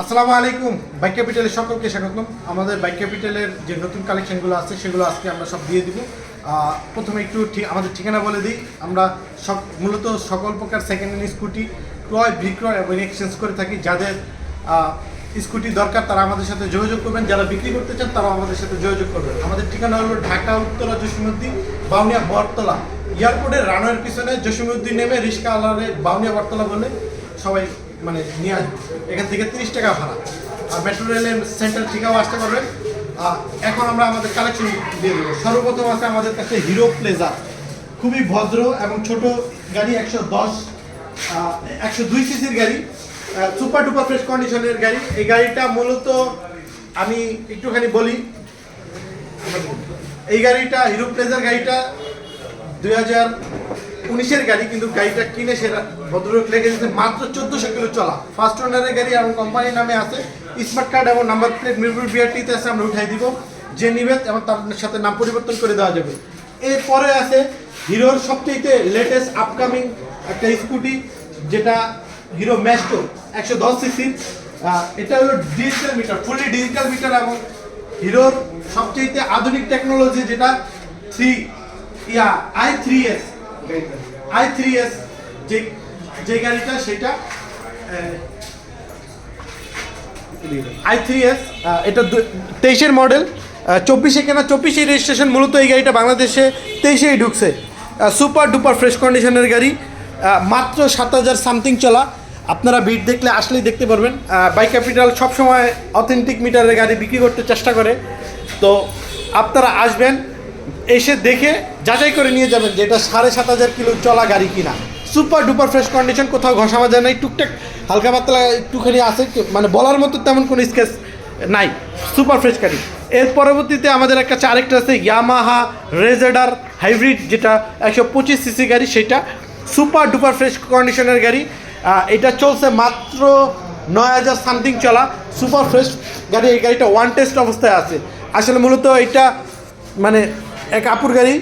আসসালামু আলাইকুম। বাইক ক্যাপিটালের সকলকে স্বাগতম। আমাদের বাইক ক্যাপিটালের যে নতুন কালেকশনগুলো আছে, সেগুলো আজকে আমরা সব দিয়ে দিব। প্রথমে একটু আমাদের ঠিকানা বলে দিই। আমরা সব মূলত সকল প্রকার সেকেন্ড হ্যান্ড স্কুটি ক্রয়, বিক্রয় এবং এক্সচেঞ্জ করে থাকি। যাদের স্কুটি দরকার, তারা আমাদের সাথে যোগাযোগ করবেন। যারা বিক্রি করতে চান, তারাও আমাদের সাথে যোগাযোগ করবেন। আমাদের ঠিকানা হলো ঢাকা, উত্তরা জসীমুদ্দিন বাউনিয়া, বরতলা। এয়ারপোর্টের রানওয়ের পিছনে জসীমুদ্দিন নেমে রিক্সা আলারে বাউনিয়া বটতলা বলে সবাই মানে নিয়ে আসবে। এখান থেকে তিরিশ টাকা ভাড়া। আর মেট্রো রেলের সেন্টার থেকেও আসতে পারবেন। এখন আমরা আমাদের কালেকশন দিয়ে দেবো। সর্বপ্রথম আছে আমাদের কাছে হিরো প্লেজার খুবই ভদ্র এবং ছোট গাড়ি, একশো দশ একশো দুই সিসির গাড়ি সুপার টুপার ফ্রেশ কন্ডিশনের গাড়ি। এই গাড়িটা মূলত আমি একটুখানি বলি। এই গাড়িটা হিরো প্লেজার গাড়িটা। দুই হাজার উনিশের গাড়ি কিন্তু গাড়িটা কিনে সেটা ভদ্রলোক লেগে যেতে মাত্র চোদ্দশো কিলো চলা। ফার্স্ট ওনারের গাড়ি এবং কোম্পানির নামে আছে। স্মার্ট কার্ড এবং নাম্বার প্লেট মিরপুর বিআরটিতে আছে, আমরা উঠাই দিব। যে নিবে এবং তার সাথে নাম পরিবর্তন করে দেওয়া যাবে। এরপরে আছে হিরোর সবচেয়ে লেটেস্ট আপকামিং একটা স্কুটি যেটা হিরো ম্যাস্টো একশো দশ সিসির এটা হলো digital meter fully digital meter এবং হিরোর সবচেয়ে আধুনিক টেকনোলজি যেটা three yeah I three S I three S যে যে গাড়িটা সেটা আই থ্রি এস এটা তেইশের মডেল চব্বিশে কেনা, চব্বিশে রেজিস্ট্রেশন, মূলত এই গাড়িটা বাংলাদেশে তেইশেই ঢুকছে। সুপার ডুপার ফ্রেশ কন্ডিশনের গাড়ি মাত্র সাত হাজার সামথিং চলা। আপনারা বিট দেখলে আসলেই দেখতে পারবেন। বাইক ক্যাপিটাল সবসময় অথেন্টিক মিটারের গাড়ি বিক্রি করতে চেষ্টা করে। তো আপনারা আসবেন, এসে দেখে যাচাই করে নিয়ে যাবেন যে এটা সাড়ে সাত হাজার কিলো চলা গাড়ি কিনা। সুপার ডুপার ফ্রেশ কন্ডিশন কোথাও ঘষা মাজা নাই, টুকটাক হালকা পাতলা একটুখানি আছে মানে বলার মতো তেমন কোনো স্কেচ নাই সুপার ফ্রেশ গাড়ি। এর পরবর্তীতে আমাদের একটা আরেকটা আছে ইয়ামাহা রেজেডার হাইব্রিড যেটা একশো পঁচিশ সিসি গাড়ি, সেটা সুপার ডুপার ফ্রেশ কন্ডিশনের গাড়ি। এটা চলছে মাত্র নয় হাজার সামথিং চলা সুপার ফ্রেশ গাড়ি, এই গাড়িটা ওয়ান টেস্ট অবস্থায় আছে। আসলে মূলত এটা মানে এক আপুর গাড়ি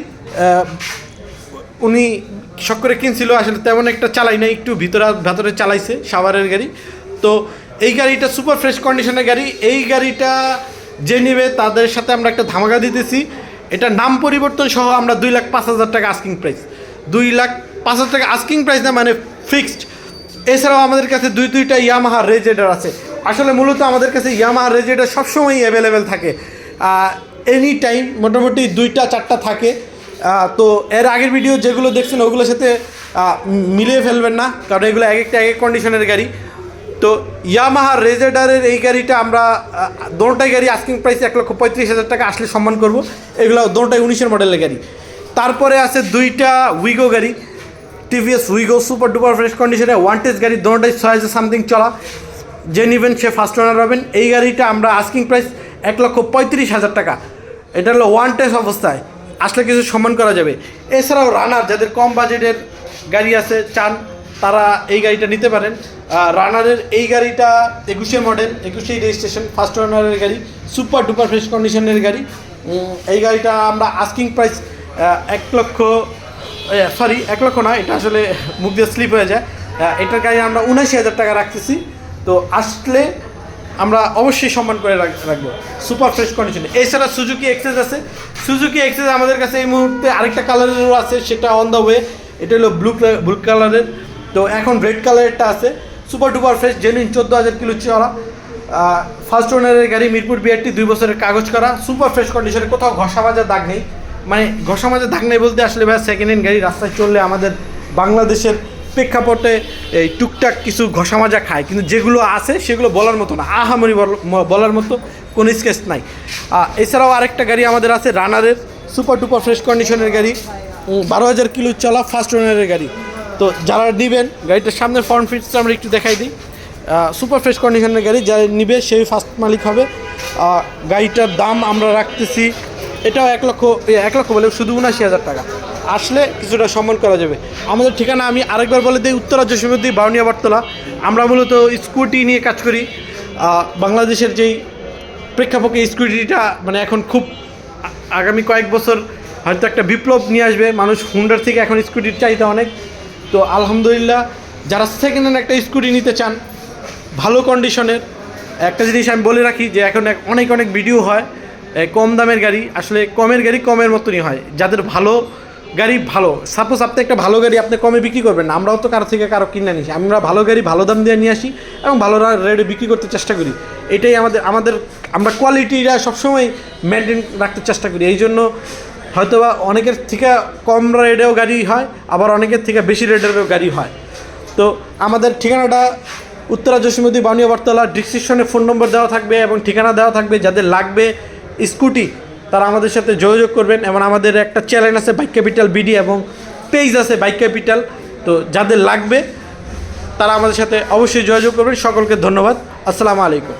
উনি শখ করে কিনছিল, আসলে তেমন একটা চালাই নাই, একটু ভিতরে ভেতরে চালাইছে সাভারের গাড়ি। তো এই গাড়িটা সুপার ফ্রেশ কন্ডিশনের গাড়ি। এই গাড়িটা যে নেবে, তাদের সাথে আমরা একটা ধামাকা দিতেছি। এটা নাম পরিবর্তন সহ আমরা দুই লাখ পাঁচ হাজার টাকা আস্কিং প্রাইস দুই লাখ পাঁচ হাজার টাকা আস্কিং প্রাইস না মানে ফিক্সড এছাড়াও আমাদের কাছে দুই দুইটা ইয়ামাহা রেজেডার আছে। আসলে মূলত আমাদের কাছে ইয়ামাহা রেজেডার সবসময়ই অ্যাভেলেবেল থাকে। এনি টাইম মোটামুটি দুইটা, চারটা থাকে। তো এর আগের ভিডিও যেগুলো দেখছেন, ওগুলোর সাথে মিলিয়ে ফেলবেন না, কারণ এগুলো এক একটা, এক এক কন্ডিশনের গাড়ি। তো ইয়ামাহা রেজেডারের এই গাড়িটা আমরা দোনোটাই গাড়ি আস্কিং প্রাইস এক লক্ষ পঁয়ত্রিশ হাজার টাকা আসলে সম্মান করব। এগুলো দোনোটাই উনিশের মডেলের গাড়ি। তারপরে আছে দুইটা উইগো গাড়ি। TVS Wego super duper fresh কন্ডিশনে ওয়ান গাড়ি, দোনোটাই ছয় হাজার সামথিং চলা। যে নেবেন সে ফার্স্ট ওনার হবেন এই গাড়িটা আমরা আস্কিং প্রাইস এক লক্ষ পঁয়ত্রিশ হাজার টাকা। এটা হলো ওয়ান অবস্থায়। আসলে কিছু সম্মান করা যাবে। এছাড়াও রানার যাদের কম বাজেটের গাড়ি আছে, চান, তারা এই গাড়িটা নিতে পারেন। রানারের এই গাড়িটা একুশে মডেল একুশে রেজিস্ট্রেশন ফার্স্ট রানারের গাড়ি সুপার ডুপার ফ্রেশ কন্ডিশনের গাড়ি। এই গাড়িটা আমরা আস্কিং প্রাইস এক লক্ষ সরি এক লক্ষ না, এটা আসলে মুখ দিয়ে স্লিপ হয়ে যায়। এটার গাড়ি আমরা উনাশি হাজার টাকা রাখতেছি। তো আসলে আমরা অবশ্যই সম্মান করে রাখ- রাখব। সুপার ফ্রেশ কন্ডিশনে এছাড়া সুজুকি এক্সেস আছে। সুজুকি এক্সেস আমাদের কাছে এই মুহূর্তে আরেকটা কালারেরও আছে, সেটা অন দ্য ওয়ে এটা হলো ব্লু ব্লু কালারের তো এখন রেড কালারেরটা আছে। সুপার ডুপার ফ্রেশ জেনুইন চোদ্দ হাজার কিলো চলা ফার্স্ট ওনারের গাড়ি মিরপুর বিআরটি দুই বছরের কাগজ করা। সুপার ফ্রেশ কন্ডিশনে কোথাও ঘষা মাজা দাগ নেই। মানে ঘষা মাজা দাগ নেই বলতে আসলে ভাই সেকেন্ড হ্যান্ড গাড়ি রাস্তায় চললে আমাদের বাংলাদেশের প্রেক্ষাপটে এই টুকটাক কিছু ঘষা মাজা খায়, কিন্তু যেগুলো আছে সেগুলো বলার মতো না। আহামরি বল- বলার মতো কোনো স্কেচ নাই। এছাড়াও আরেকটা গাড়ি আমাদের আছে, রানারের, সুপার টুপার ফ্রেশ কন্ডিশনের গাড়ি। বারো হাজার কিলো চলা ফার্স্ট ওনারের গাড়ি। তো যারা নেবেন, গাড়িটার সামনের ফ্রন্ট ফিটসটা আমরা একটু দেখাই দিই। সুপার ফ্রেশ কন্ডিশনের গাড়ি, যারা নিবে, সেই ফার্স্ট মালিক হবে। গাড়িটার দাম আমরা রাখতেছি এটাও এক লক্ষ এক লক্ষ বলে শুধু উনাশি হাজার টাকা। আসলে কিছুটা সম্মান করা যাবে। আমাদের ঠিকানা আমি আরেকবার বলে দিই, উত্তরা জসীমদ্দি বাউনিয়া, বটতলা। আমরা মূলত স্কুটি নিয়ে কাজ করি। বাংলাদেশের যেই প্রেক্ষাপটে স্কুটিটা মানে এখন খুব আগামী কয়েক বছর হয়তো একটা বিপ্লব নিয়ে আসবে। মানুষ হুন্ডার থেকে এখন স্কুটির চাহিদা অনেক। তো আলহামদুলিল্লাহ, যারা সেকেন্ড হ্যান্ড একটা স্কুটি নিতে চান, ভালো কন্ডিশনের একটা জিনিস আমি বলে রাখি যে এখন অনেক অনেক ভিডিও হয়। কম দামের গাড়ি, আসলে কমের গাড়ি কমের মতনই হয়। যাদের ভালো গাড়ি, ভালো। সাপোজ আপনি একটা ভালো গাড়ি আপনি কমে বিক্রি করবেন, আমরাও তো কারও থেকে কারও কিনে নিছি আমরা ভালো গাড়ি, ভালো দাম দিয়ে নিয়ে আসি এবং ভালো রেটে বিক্রি করতে চেষ্টা করি। এটাই আমাদের আমাদের, আমরা কোয়ালিটিটা সবসময় মেনটেন রাখতে চেষ্টা করি। এই জন্য হয়তোবা অনেকের থেকে কম রেটেও গাড়ি হয়, আবার অনেকের থেকে বেশি রেটেরও গাড়ি হয়। তো আমাদের ঠিকানাটা উত্তরা জসীমতী বানিয়া বটতলা ডিসক্রিপশনে ফোন নম্বর দেওয়া থাকবে এবং ঠিকানা দেওয়া থাকবে। যাদের লাগবে স্কুটি, তারা আমাদের সাথে যোগাযোগ করবেন এবং আমাদের একটা চ্যানেল আছে বাইক ক্যাপিটাল বিডি এবং পেজ আছে বাইক ক্যাপিটাল তো যাদের লাগবে, তারা আমাদের সাথে অবশ্যই যোগাযোগ করবেন। সকলকে ধন্যবাদ। আসসালামু আলাইকুম।